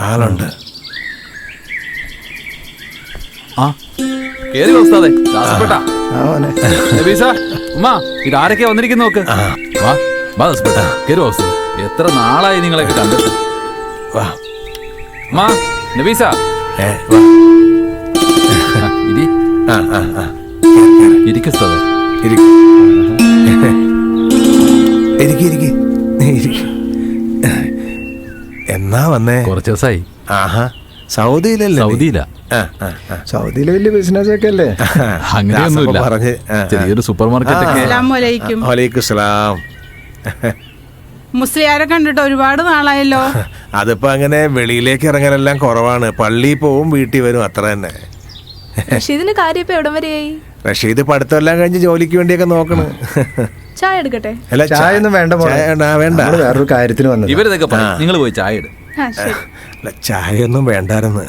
ആളുണ്ട്. കേറി വസ്താതെ ദാസപ്പെട്ട ആവനെ നബീസ ഉമ്മ ഇതാരൊക്കെയാ വന്നിരിക്കുന്നു നോക്ക്? വാ വാ ദാസപ്പെട്ട കേറി ഉസ്താദ്. എത്ര നാളായി നിങ്ങളെയൊക്കെ കണ്ടിട്ട്? വാ. ഉമ്മ നബീസ. ഏ, വാ. ഇരിക്കുസ്താതെ ഇരിക്ക്. ഇരിക്ക്, ഇരിക്ക്. നീ ഇരിക്ക്. എന്നാ വന്നേ? കുറച്ച് ദിവസമായി ആഹാ. സൗദിയിലല്ലേ നീ? സൗദിയിലാ. ആ, ആ, ആ. സൗദിയിൽ വലിയ ബിസിനസ് ഒക്കെ അല്ലേ? അങ്ങനെയൊന്നുമില്ല. ദാസപ്പ പറഞ്ഞ് ആ, ആ. ചെറിയൊരു സൂപ്പർ മാർക്കറ്റ് ഒക്കെ അസ്സലാമലൈക്കും വലൈക്കും സലാം മുസ്ലിയാരെ കണ്ടിട്ട് ഒരുപാട് നാളായല്ലോ. അതിപ്പോ അങ്ങനെ വെളിയിലേക്ക് ഇറങ്ങാനെല്ലാം കുറവാണ്. പള്ളിയിൽ പോവും വീട്ടിൽ വരും അത്ര തന്നെ. ഇതിന് കാര്യം ഇപ്പൊ എവിടം വരെയായി? റഷീദ് പഠിത്തമെല്ലാം കഴിഞ്ഞ് ജോലിക്ക് വേണ്ടിയൊക്കെ നോക്കണ്. ചായ എടുക്കട്ടെ? അല്ല ചായ ഒന്നും വേണ്ട മോളെ. ചായ വേണ്ട, വേണ്ട. നമ്മൾ വേറൊരു കാര്യത്തിന് വന്നത്. ഇവരിതൊക്കെ പറയും? നിങ്ങൾ പോയി ചായ ഇട്. ആ ശരി. അല്ല, ചായയൊന്നും വേണ്ടായിരുന്നു.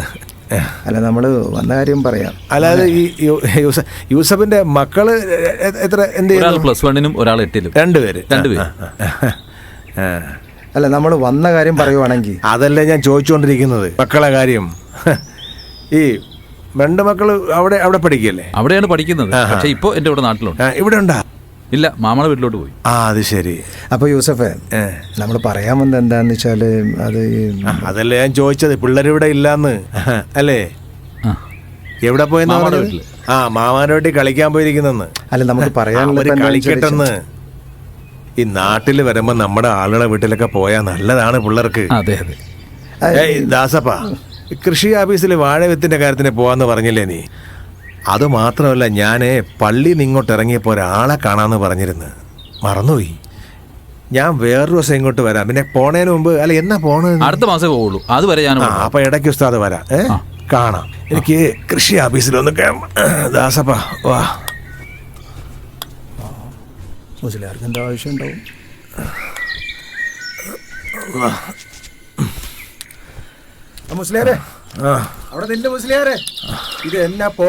അല്ല നമ്മൾ വന്ന കാര്യം പറയാം. അല്ലാതെ ഈ യു- യൂസ- യൂസഫിന്റെ മക്കൾ എ- എത്ര എന്ത് ഒരാൾ ചെയ്യുന്നു? പ്ലസ് വണ്ണിനും ഒരാൾ എട്ടിലും. രണ്ടുപേര് രണ്ടുപേര്. ആ, ആ, ആ. അല്ല നമ്മൾ വന്ന കാര്യം പറയുവാണെങ്കിൽ അതല്ലേ ഞാൻ ചോദിച്ചുകൊണ്ടിരിക്കുന്നത് മക്കളെ കാര്യം. ഈ രണ്ട് മക്കൾ അവിടെ അവിടെ പഠിക്കല്ലേ അവിടെയാണ് പഠിക്കുന്നത്. പക്ഷെ ഇപ്പോ എന്റെ ഇവിടെ നാട്ടിലുണ്ട്. ആ, ഇവിടെ ഉണ്ടാ? ഇല്ല മാമയുടെ വീട്ടിലോട്ട് പോയി. ആ അത് ശരി. അപ്പൊ യൂസഫേ നമ്മൾ പറയാൻ വന്നത് എന്താന്ന് വെച്ചാൽ അത് അതല്ലേ ഞാൻ ചോദിച്ചത്. പിള്ളേർ ഇവിടെ ഇല്ലാന്ന്. അല്ലേ? എവിടെ പോയെന്ന് മാമാടെ ആ മാമാന വീട്ടിൽ കളിക്കാൻ പോയിരിക്കുന്നെന്ന്. അല്ല നമുക്ക് പറയാനുള്ളത് കളിക്കട്ടെന്ന്. ഈ നാട്ടിൽ വരുമ്പോ നമ്മുടെ ആളുകളെ വീട്ടിലൊക്കെ പോയാ നല്ലതാണ് പിള്ളേർക്ക്. അതെ. അതെ ഏയ് ദാസപ്പ. കൃഷി ഓഫീസിൽ വാഴ വിത്തിന്റെ കാര്യത്തിന് പോവാന്ന് പറഞ്ഞില്ലേ നീ? അത് മാത്രമല്ല ഞാൻ പള്ളി ഇങ്ങോട്ട് ഇറങ്ങിയപ്പോൾ ഒരാളെ കാണാമെന്ന് പറഞ്ഞിരുന്നു. മറന്നുപോയി. ഞാൻ വേറൊരു ദിവസം ഇങ്ങോട്ട് വരാം. പിന്നെ പോണേന് മുമ്പ് അല്ല എന്നാ പോണത് അടുത്ത മാസമേ പോവുള്ളൂ. അതുവരെ ഞാൻ അപ്പൊ ഇടയ്ക്ക് ഉസ്താദ് വരാം. ഏ? കാണാം. എനിക്ക് കൃഷി ഓഫീസിൽ ഒന്ന് ദാസപ്പ വാ. ആവശ്യം ഉണ്ടാവും? മുസ്ലിയാരെ. അവിടെ നിന്റെ മുസ്ലിയാരെ. ഇത് എന്നാ പോ